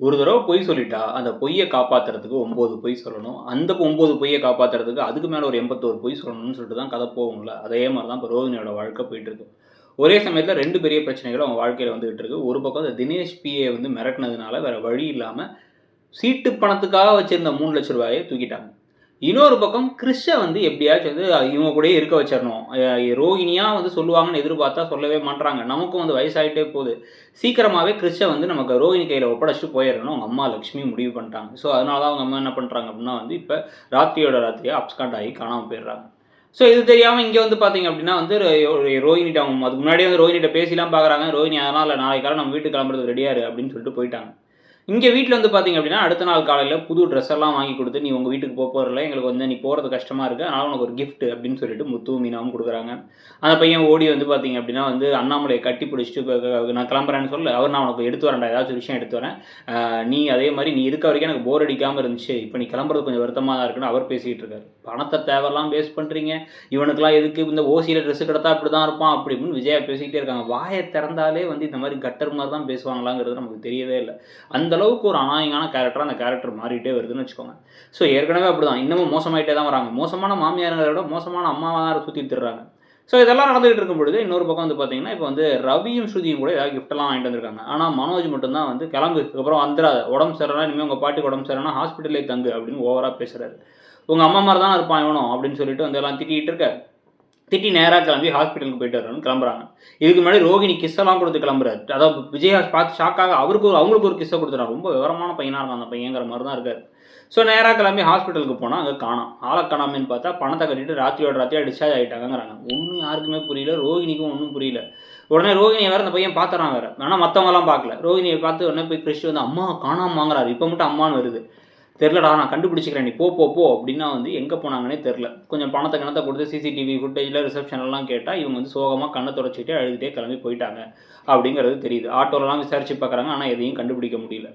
ஒரு தடவை பொய் சொல்லிட்டா அந்த பொய்யை காப்பாற்றுறதுக்கு ஒம்பது பொய் சொல்லணும். அந்த ஒம்பது பொய்யை காப்பாற்றுறதுக்கு அதுக்கு மேலே ஒரு எண்பத்தோரு பொய் சொல்லணும்னு சொல்லிட்டு தான் கதை போகும்ல. அதே மாதிரி தான் இப்போ ரோஹினியோட வாழ்க்கை போயிட்டு இருக்கு. ஒரே சமயத்தில் ரெண்டு பெரிய பிரச்சனைகள் அவங்க வாழ்க்கையில் வந்துகிட்டு இருக்கு. ஒரு பக்கம் அந்த தினேஷ் பிஏ வந்து மிரட்டினதுனால வேறு வழி இல்லாமல் சீட்டு பணத்துக்காக வச்சுருந்த மூணு லட்ச ரூபாயை தூக்கிட்டாங்க. இன்னொரு பக்கம் கிறிஷை வந்து எப்படியாச்சும் வந்து இவங்க கூடயே இருக்க வச்சிடணும். ரோஹினியாக வந்து சொல்லுவாங்கன்னு எதிர்பார்த்தா சொல்லவே மாட்றாங்க. நமக்கும் வந்து வயசாயிட்டே போகுது. சீக்கிரமாகவே கிறிஷை வந்து நமக்கு ரோகிணி கையில் ஒப்படைச்சிட்டு போயிடணும் அவங்க அம்மா லக்ஷ்மி முடிவு பண்ணிட்டாங்க. ஸோ அதனால தான் அவங்க அம்மா என்ன பண்ணுறாங்க அப்படின்னா வந்து இப்போ ராத்திரியோட ராத்திரியாக அப்ஸ்காண்ட் ஆகி காணாமல் போயிடுறாங்க. ஸோ இது தெரியாமல் இங்கே வந்து பார்த்தீங்க அப்படின்னா வந்து ரோஹினிட்ட அவங்க அதுக்கு முன்னாடியே வந்து ரோஹினிட்ட பேசிலாம் பார்க்குறாங்க ரோஹினி அதனால் நாளைக்கு காலம் நம்ம வீட்டுக்கு கிளம்புறது ரெடியாரு அப்படின்னு சொல்லிட்டு போயிட்டாங்க. இங்கே வீட்டில் வந்து பார்த்தீங்க அப்படின்னா அடுத்த நாள் காலையில் புது ட்ரெஸ் எல்லாம் வாங்கி கொடுத்து நீ உங்கள் வீட்டுக்கு போக போகிறல எங்களுக்கு வந்து நீ போகிறது கஷ்டமாக இருக்குது அதனால் உனக்கு ஒரு கிஃப்ட் அப்படின்னு சொல்லிட்டு முத்து மீனாவும் கொடுக்குறாங்க. அந்த பையன் ஓடி வந்து பார்த்தீங்க அப்படின்னா வந்து அண்ணாமலையை கட்டி பிடிச்சிட்டு நான் கிளம்புறேன்னு சொல்ல அவர் நான் உனக்கு எடுத்து வரேன்டா ஏதாச்சும் ஒரு விஷயம் எடுத்து வரேன். நீ அதே மாதிரி நீ இருக்க வரைக்கும் எனக்கு போர் அடிக்காமல் இருந்துச்சு இப்போ நீ கிளம்புறது கொஞ்சம் வருத்தமாக தான் இருக்குன்னு அவர் பேசிக்கிட்டு இருக்காரு. பணத்தை தேவையெல்லாம் வேஸ்ட் பண்ணுறீங்க இவனுக்குலாம் எதுக்கு இந்த ஓசியில் ட்ரெஸ் கிடத்தா இப்படி தான் இருப்பான் அப்படி இப்படின்னு விஜயா பேசிக்கிட்டே இருக்காங்க. வாயை திறந்தாலே வந்து இந்த மாதிரி கட்டர் மாதிரி தான் பேசுவாங்களாங்கிறது நமக்கு தெரியவே இல்லை. அந்த அளவுக்கு ஒரு அநாயகமான கேரக்டராக அந்த கேரக்டர் மாறிட்டே வருதுன்னு வச்சுக்கோங்க. ஸோ ஏற்கனவே அப்படி தான் இன்னமும் மோசமாயிட்டே தான் வராங்க. மோசமான மாமியாருங்கிறத விட மோசமான அம்மாவாக தான் சுற்றி தர்றாங்க ஸோ இதெல்லாம் நடந்துகிட்டு இருக்கும் பொழுது இன்னொரு பக்கம் வந்து பார்த்தீங்கன்னா இப்போ வந்து ரவியும் ஸ்ருதியும் கூட ஏதாவது கிஃப்ட்லாம் வாங்கிட்டு வந்திருக்காங்க. ஆனால் மனோஜ் மட்டும்தான் வந்து கிளம்பு. அதுக்கப்புறம் வந்துடாது. உடம்பு சரினா இனிமேல் உங்கள் பாட்டிக்கு உடம்பு சரினா ஹாஸ்பிட்டலே தங்கு அப்படின்னு ஓவராக பேசுகிறாரு உங்கள் அம்மா மாதிரி தான் இருப்பான் இவனும் அப்படின்னு சொல்லிட்டு வந்து எல்லாம் திட்டிகிட்டு இருக்க திட்டி நேராக கிளம்பி ஹாஸ்பிட்டலுக்கு போயிட்டு வரணும்னு கிளம்புறாங்க. இதுக்கு முன்னாடி ரோகிணி கிஸ்ஸெல்லாம் கொடுத்து கிளம்புறாரு. அதாவது விஜயா பார்த்து ஷாக்காக அவருக்கு ஒரு அவங்களுக்கு ஒரு கிஸ்ஸை கொடுத்துறாரு ரொம்ப விவரமான பையனாக இருக்கும் அந்த பையங்கிற மாதிரி தான் இருக்காரு. ஸோ நேராக கிளம்பி ஹாஸ்பிட்டலுக்கு போனால் அங்கே காணாம். ஆளை காணாமன்னு பார்த்தா பணத்தை கட்டிட்டு ராத்திரியோட ராத்திரியாக டிஸ்சார்ஜ் ஆகிட்டாங்கிறாங்க ஒன்றும் யாருக்குமே புரியல. ரோகிணிக்கும் ஒன்றும் புரியல. உடனே ரோகிணியை வேறு அந்த பையன் பார்த்துறான் வேறு. ஆனால் மற்றவங்கலாம் பார்க்கல. ரோகிணியை பார்த்து உடனே போய் கிறிஸ்டி வந்து அம்மா காணாமல் வாங்குறாரு. இப்போ மட்டும் அம்மான்னு வருது. தெரிலடா நான் கண்டுபிடிச்சிக்கிறேன் நீ போ போ போ அப்படின்னா வந்து எங்கே போனாங்கன்னே தெரில கொஞ்சம் பணத்தை கணத்தை கொடுத்து சிசிடிவி ஃபுட்டேஜில் ரிசப்ஷன்லாம் கேட்டால் இவங்க வந்து சோகமாக கண்ணை தொடச்சிக்கிட்டே அழுதுகிட்டே கிளம்பி போயிட்டாங்க. அப்படிங்கிறது தெரியுது. ஆட்டோலலாம் விசாரிச்சு பார்க்குறாங்க ஆனால் எதையும் கண்டுபிடிக்க முடியல.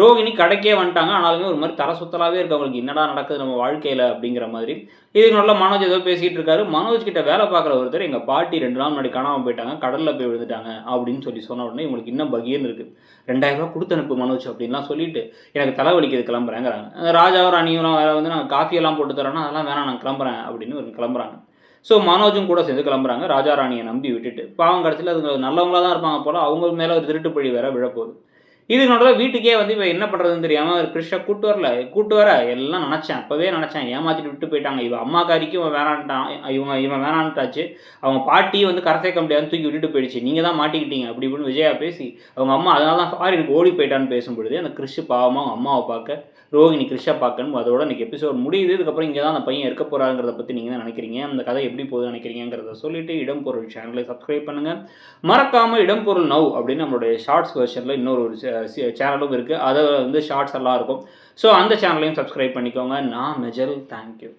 ரோகிணி கடைக்கே வந்துட்டாங்க. ஆனாலுமே ஒரு மாதிரி தர சுத்தலாகவே இருக்கு. அவங்களுக்கு என்னடா நடக்குது நம்ம வாழ்க்கையில் அப்படிங்கிற மாதிரி. இதுக்கு நல்ல மனோஜ் ஏதோ பேசிக்கிட்டு இருக்காரு. மனோஜ் கிட்ட வேலை பார்க்குற ஒருத்தர் எங்கள் பாட்டி ரெண்டு நாள் முன்னாடி காணாமல் போயிட்டாங்க. கடலில் போய் விழுந்துட்டாங்க. அப்படின்னு சொல்லி சொன்ன உடனே இவங்களுக்கு இன்னும் பகிர்னு இருக்குது ரெண்டாயிரம் ரூபா கொடுத்து அனுப்பு மனோஜ் அப்படின்லாம் சொல்லிட்டு எனக்கு தலைவலிக்கிறது கிளம்புறேங்கிறாங்க. அந்த ராஜாவும் ராணியும் வந்து நாங்கள் காஃபியெல்லாம் போட்டு தரோன்னா அதெல்லாம் வேணாம் நான் கிளம்புறேன் அப்படின்னு ஒரு கிளம்புறாங்க. ஸோ மனோஜும் கூட சேர்ந்து கிளம்புறாங்க. ராஜா ராணியை நம்பி விட்டுட்டு பாவம் கடைசியில் அது நல்லவங்களாக தான் இருப்பாங்க போல் அவங்க மேலே ஒரு திருட்டு பழி வேற விழப்போகுது. இதுக்கு நடுவில் வீட்டுக்கே வந்து இப்போ என்ன பண்ணுறதுன்னு தெரியாமல் ஒரு கிருஷ்ண கூட்டு வரல. கூட்டு வர எல்லாம் நினச்சேன். அப்போவே நினச்சேன். ஏமாற்றிட்டு விட்டு போயிட்டாங்க. இவன் அம்மாக்காரிக்கும் இவன் வேணான்ட்டான். இவங்க இவன் வேணான்ட்டாச்சு. அவங்க பாட்டி வந்து கரை சேர்க்க தூக்கி விட்டுட்டு போயிடுச்சு. நீங்கள் தான் மாட்டிக்கிட்டீங்க. அப்படி இப்படின்னு விஜயா பேசி அவங்க அம்மா அதனால தான் ஃபாரினுக்கு ஓடி போயிட்டான்னு பேசும்பொழுது அந்த கிறிஷ் பாவமாக அவங்க அம்மாவை பார்க்க ரோகிணி கிறிஷை பார்க்கணும் அதோட இன்றைக்கி எபிசோட் முடியுது. இதுக்கப்புறம் இங்கே தான் அந்த பையன் இருக்க போகிறாங்கிறத பற்றி நீங்கள் தான் நினைக்கிறீங்க. அந்த கதை எப்படி போகுது நினைக்கிறீங்கிறத சொல்லிட்டு இடம் பொருள் சேனலை சப்ஸ்கிரைப் பண்ணுங்கள் மறக்காமல் இடம் பொருள் நவ் அப்படின்னு நம்மளுடைய ஷார்ட்ஸ் வெர்ஷனில் இன்னொரு ஒரு சேனலும் இருக்குது அதை வந்து ஷார்ட்ஸ் எல்லாம் இருக்கும். ஸோ அந்த சேனலையும் சப்ஸ்கிரைப் பண்ணிக்கோங்க. நான் மெஜல் தேங்க்யூ